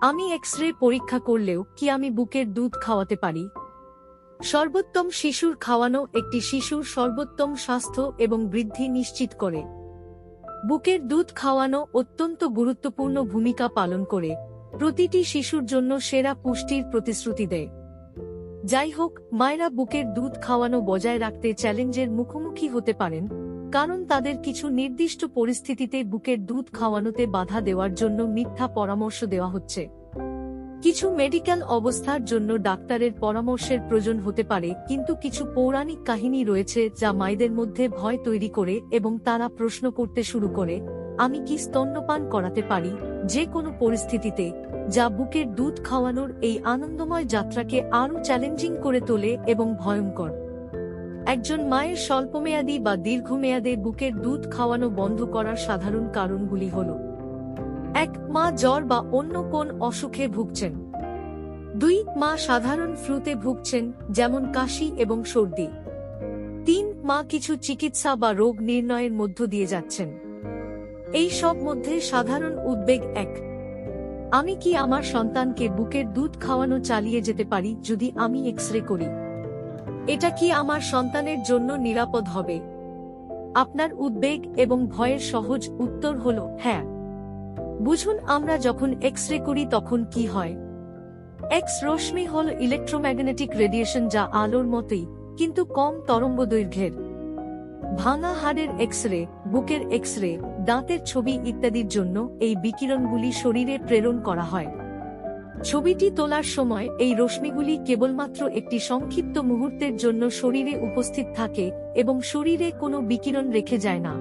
আমি X ray পরীক্ষা করলেও কি আমি বুকের দুধ খাওয়াতে পারি? সর্বোত্তম শিশুর খাওয়ানো একটি শিশুর সর্বোত্তম স্বাস্থ্য এবং বৃদ্ধি নিশ্চিত করে। বুকের দুধ খাওয়ানো অত্যন্ত গুরুত্বপূর্ণ ভূমিকা পালন করে। প্রতিটি শিশুর জন্য সেরা পুষ্টির প্রতিশ্রুতি দেয়। যাই হোক মায়েরা বুকের দুধ খাওয়ানো বজায় রাখতে চ্যালেঞ্জের মুখোমুখি হতে পারেন, কারণ তাদের কিছু নির্দিষ্ট পরিস্থিতিতে বুকের দুধ খাওয়ানোতে বাধা দেওয়ার জন্য মিথ্যা পরামর্শ দেওয়া হচ্ছে। কিছু মেডিকেল অবস্থার জন্য ডাক্তারের পরামর্শের প্রয়োজন হতে পারে, কিন্তু কিছু পৌরাণিক কাহিনী রয়েছে যা মায়েদের মধ্যে ভয় তৈরি করে এবং তারা প্রশ্ন করতে শুরু করে আমি কি স্তন্যপান করাতে পারি যে কোনো পরিস্থিতিতে, যা বুকের দুধ খাওয়ানোর এই আনন্দময় যাত্রাকে আরও চ্যালেঞ্জিং করে তোলে এবং ভয়ঙ্কর। একজন মায়ের স্বল্পমেয়াদী বা দীর্ঘমেয়াদে বুকের দুধ খাওয়ানো বন্ধ করার সাধারণ কারণগুলি হল এক, মা জ্বর বা অন্য কোন অসুখে ভুগছেন। দুই, মা সাধারণ ফ্লুতে ভুগছেন, যেমন কাশি এবং সর্দি। তিন, মা কিছু চিকিৎসা বা রোগ নির্ণয়ের মধ্য দিয়ে যাচ্ছেন। এই সব মধ্যে সাধারণ উদ্বেগ এক। আমি কি আমার সন্তানকে বুকের দুধ খাওয়ানো চালিয়ে যেতে পারি যদি আমি এক্স রে করি? এটা কি আমার সন্তানের জন্য নিরাপদ হবে? আপনার উদ্বেগ এবং ভয়ের সহজ উত্তর হল হ্যাঁ। বুঝুন আমরা যখন এক্স রে করি তখন কি হয়? এক্স রশ্মি হল ইলেকট্রোম্যাগনেটিক রেডিয়েশন যা আলোর মতোই, কিন্তু কম তরঙ্গ দৈর্ঘ্যের ভাঙা হাড়ের এক্স রে বুকের এক্স রে দাঁতের ছবি ইত্যাদির জন্য এই বিকিরণগুলি শরীরে প্রেরণ করা হয়। ছবিটি তোলার সময় এই রশ্মিগুলি কেবলমাত্র একটি সংক্ষিপ্ত মুহূর্তের জন্য শরীরে উপস্থিত থাকে এবং শরীরে কোনো বিকিরণ রেখে যায় না।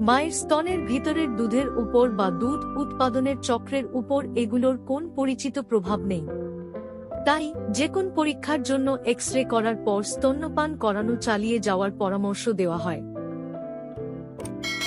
মায়ের স্তনের ভিতরের দুধের উপর বা দুধ উৎপাদনের চক্রের উপর এগুলোর কোন পরিচিত প্রভাব নেই। তাই যে কোন পরীক্ষার জন্য এক্স রে করার পর স্তন্যপান করানো চালিয়ে যাওয়ার পরামর্শ দেওয়া হয়।